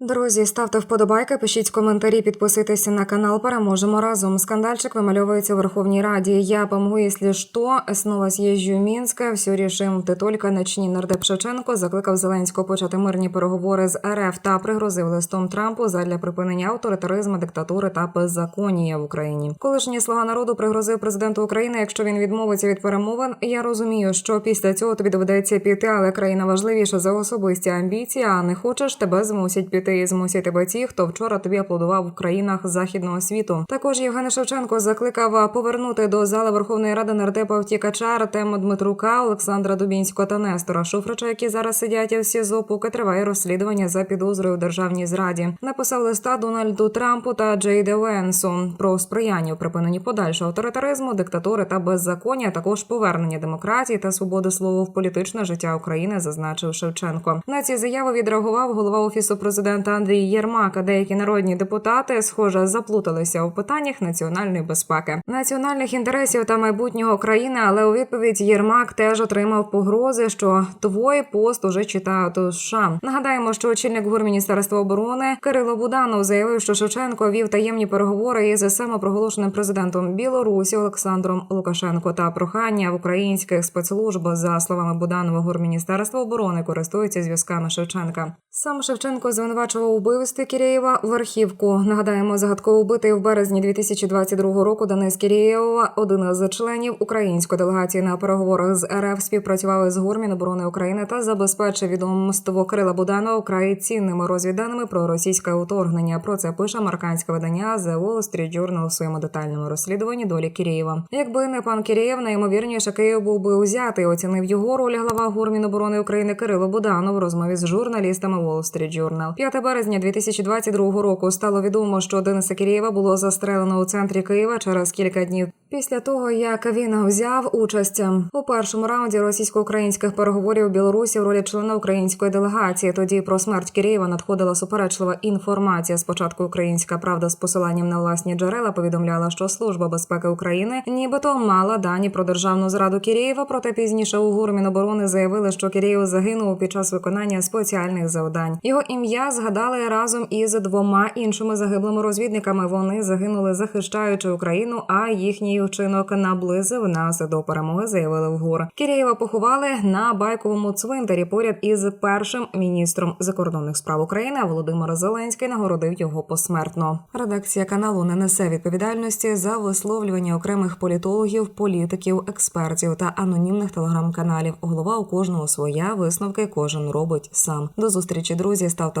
Друзі, ставте вподобайки, пишіть коментарі, підписуйтесь на канал. Переможемо разом. Скандальчик вимальовується у Верховній Раді. Я помогу, если что, снова съезжу в Мінськ. Все рішим ти тільки начні. Нардеп Шевченко закликав Зеленського почати мирні переговори з РФ та пригрозив листом Трампу задля припинення авторитаризму, диктатури та беззаконія в Україні. Колишній слуга народу пригрозив президенту України, якщо він відмовиться від перемовин. Я розумію, що після цього тобі доведеться піти, але країна важливіша за особисті амбіції. А не хочеш, тебе змусять піти і змусять ті, хто вчора тобі аплодував в країнах західного світу. Також Євген Шевченко закликав повернути до зали Верховної Ради нардепа втікача Артема Дмитрука, Олександра Дубінського та Нестора Шуфрича, які зараз сидять в СІЗО, поки триває розслідування за підозрою у державній зраді. Написав листа Дональду Трампу та Джей Де Венсу про сприяння у припиненні подальшого авторитаризму, диктатури та беззаконня, а також повернення демократії та свободи слова в політичне життя України, зазначив Шевченко. На ці заяви відреагував голова офісу президента Андрій Єрмак. Деякі народні депутати, схоже, заплуталися у питаннях національної безпеки, національних інтересів та майбутнього країни. Але у відповідь Єрмак теж отримав погрози, що твій пост уже читають у США. Нагадаємо, що очільник ГУР Міністерства оборони Кирило Буданов заявив, що Шевченко вів таємні переговори із самопроголошеним президентом Білорусі Олександром Лукашенко та прохання в українських спецслужб за словами Буданова ГУР Міністерства оборони користуються зв'язками Шевченка. Сам Шевченко звинувачував у вбивстві Кірєєва верхівку. Нагадаємо, загадково убитий в березні 2022 року Денис Кірєєва, один із членів української делегації на переговорах з РФ, співпрацював із ГУР Міноборони України та забезпечив відомство Кирила Буданова вкрай цінними розвідданими про російське уторгнення. Про це пише американське видання The Wall Street Journal у своєму детальному розслідуванні долі Кірєєва. Якби не пан Кірєєв, найімовірніше Київ був би узятий. Оцінив його роль глава ГУР Міноборони України Кирило Буданов в розмові з журналістами Wall Street Journal. 5 березня 2022 року стало відомо, що Дениса Кірєєва було застрелено у центрі Києва через кілька днів після того, як він взяв участь у першому раунді російсько-українських переговорів Білорусі в ролі члена української делегації. Тоді про смерть Кірєєва надходила суперечлива інформація. Спочатку українська правда з посиланням на власні джерела повідомляла, що служба безпеки України нібито мала дані про державну зраду Кірєєва. Проте пізніше у ГУР Міноборони заявили, що Кірєєв загинув під час виконання спеціальних завдань. Його ім'я згадали разом із двома іншими загиблими розвідниками. Вони загинули захищаючи Україну, а їхній вчинок наблизив нас до перемоги. Заявили в ГУР. Кірєєва поховали на байковому цвинтарі поряд із першим міністром закордонних справ України. Володимир Зеленський нагородив його посмертно. Редакція каналу не несе відповідальності за висловлювання окремих політологів, політиків, експертів та анонімних телеграм-каналів. Голова у кожного своя висновки кожен робить сам. До зустрічі, друзі. Ставте